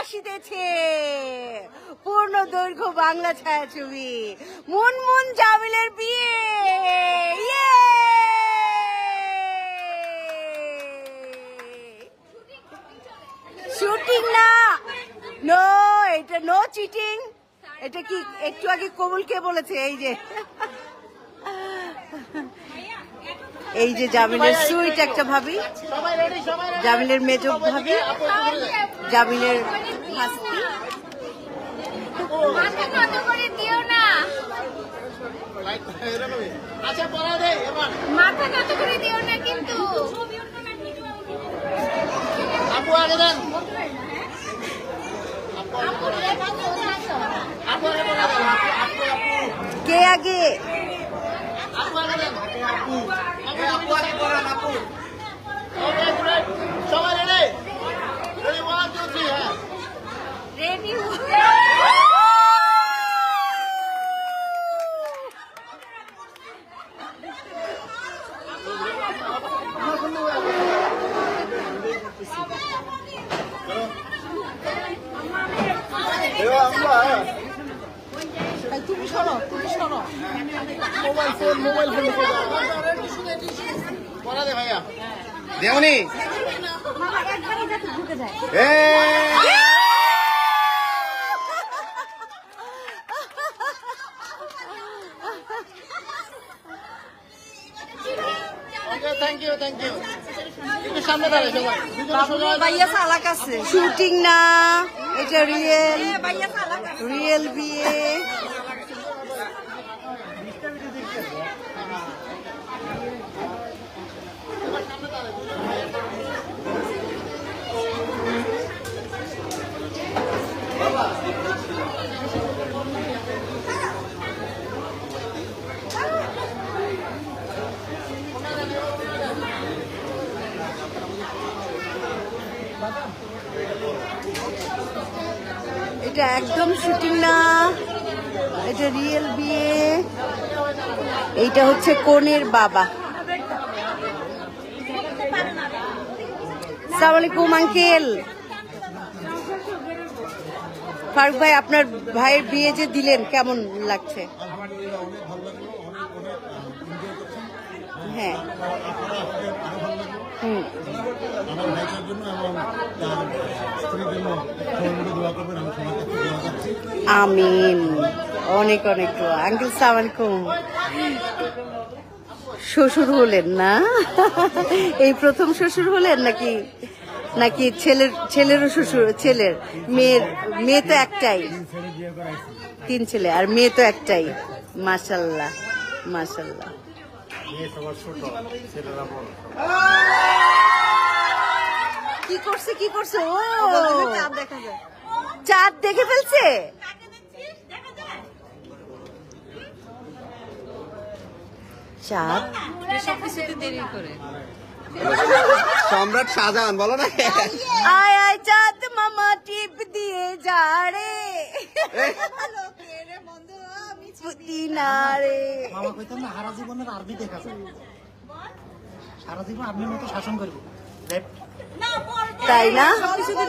আসিতেছে পূর্ণ দৈর্ঘ্য বাংলা ছায়াছবি। মুনমুন জামিলের বিয়ে। ইয়ে! শুটিং না। নো এটা নো চিটিং এটা কি, একটু আগে কবুল কে বলেছে, এই যে। এই যে জামিলের সুইট একটা ভাবি জামিলের মেজ ভাবি জামিলের হাসতি মাথা নত করে দিও না। আচ্ছা পড়া দে এবার মাথা নত করে দিও না কিন্তু। আপু আগে দেন আপু আগে? পড়া দেন আপু আপু কে আগে আপু আগে দেন আপু আগে পড়ান আপু অলরাইট রাইট সবাই ready ready one two three হ্যাঁ। রেডি তুমি শোনো তুমি শোনো। মোবাইল ফোন মোবাইল ফোন পড়া দে ভাইয়া। দেওনি? থ্যাংক ইউ থ্যাংক ইউ একটু সামনে সবাই। ভাইয়া চালাক আছে। শুটিং না এটা রিয়েল রিয়েল বিয়ে। এটা একদম শুটিং না। এটা রিয়েল বিয়ে। এইটা হচ্ছে কনের বাবা। সালাম আলাইকুম আঙ্কেল ফারুক ভাই, আপনার ভাইয়ের বিয়ে যে দিলেন, কেমন লাগছে? হ্যাঁ। আপনারা আপনাদের আরও ভালো লাগল হুম। আমার ভাইটার জন্য এবং তার স্ত্রীর জন্য সবাই দোয়া করবেন আমি সবার কাছে দোয়া চাচ্ছি আমিন। অনেক অনেক দোয়া। আঙ্কেল শ্বশুর হলেন না? এই প্রথম শ্বশুর হলেন নাকি নাকি ছেলের ছেলেরও শ্বশুর ছেলের? মেয়ের মেয়ে তো একটাই। তিন ছেলে আর মেয়ে তো একটাই। মাশাল্লাহ মাশাল্লাহ মেয়ে সবার ছোট ছেলেরা বড় কি করছে কি করছে? ও। চাঁদ দেখা যায়। চাঁদ দেখে ফেলছে? চাঁদ? সম্রাট শাহজাহান বলো না। আয় আয় চাঁদ মামা টিপ দিয়ে যা রে। পুদিনা মামা কইতাম না সারা জীবনের আর্মি দেখা যায় সারা জীবন আর্মির মতো শাসন করব। লেফট। তাই না?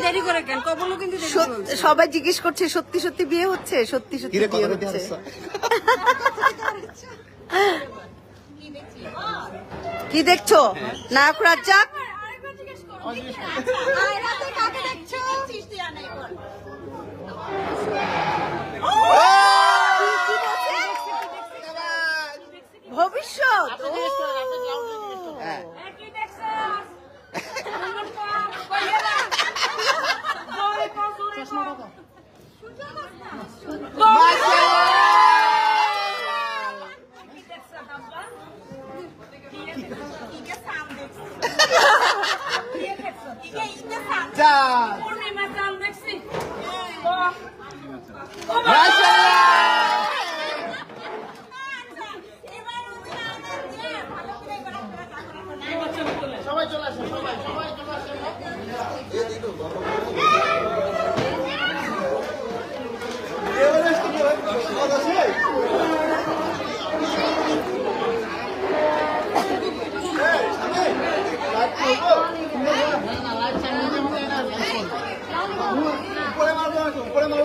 দেরি করে কেন? কবলও কিন্তু দেরি করে। সত- সবাই জিজ্ঞেস করছে সত্যি সত্যি বিয়ে হচ্ছে? সত্যি সত্যি বিয়ে হচ্ছে? কি দেখছ? নায়ক রাজ্জাক? কি- কি বলছে? ভবিষ্যৎ ও। হ্যাঁ যা সবাই চলে আসে সবাই সবাই চলে আসে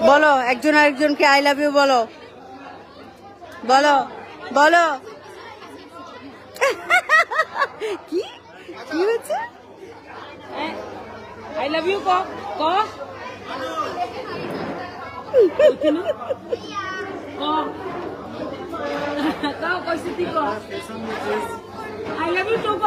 বলো একজন আরেকজনকে আই লাভ ইউ বলো। বলো বলো। কি? কি হয়েছে? আই লাভ ইউ ক ক। আই লাভ ইউ তো ক।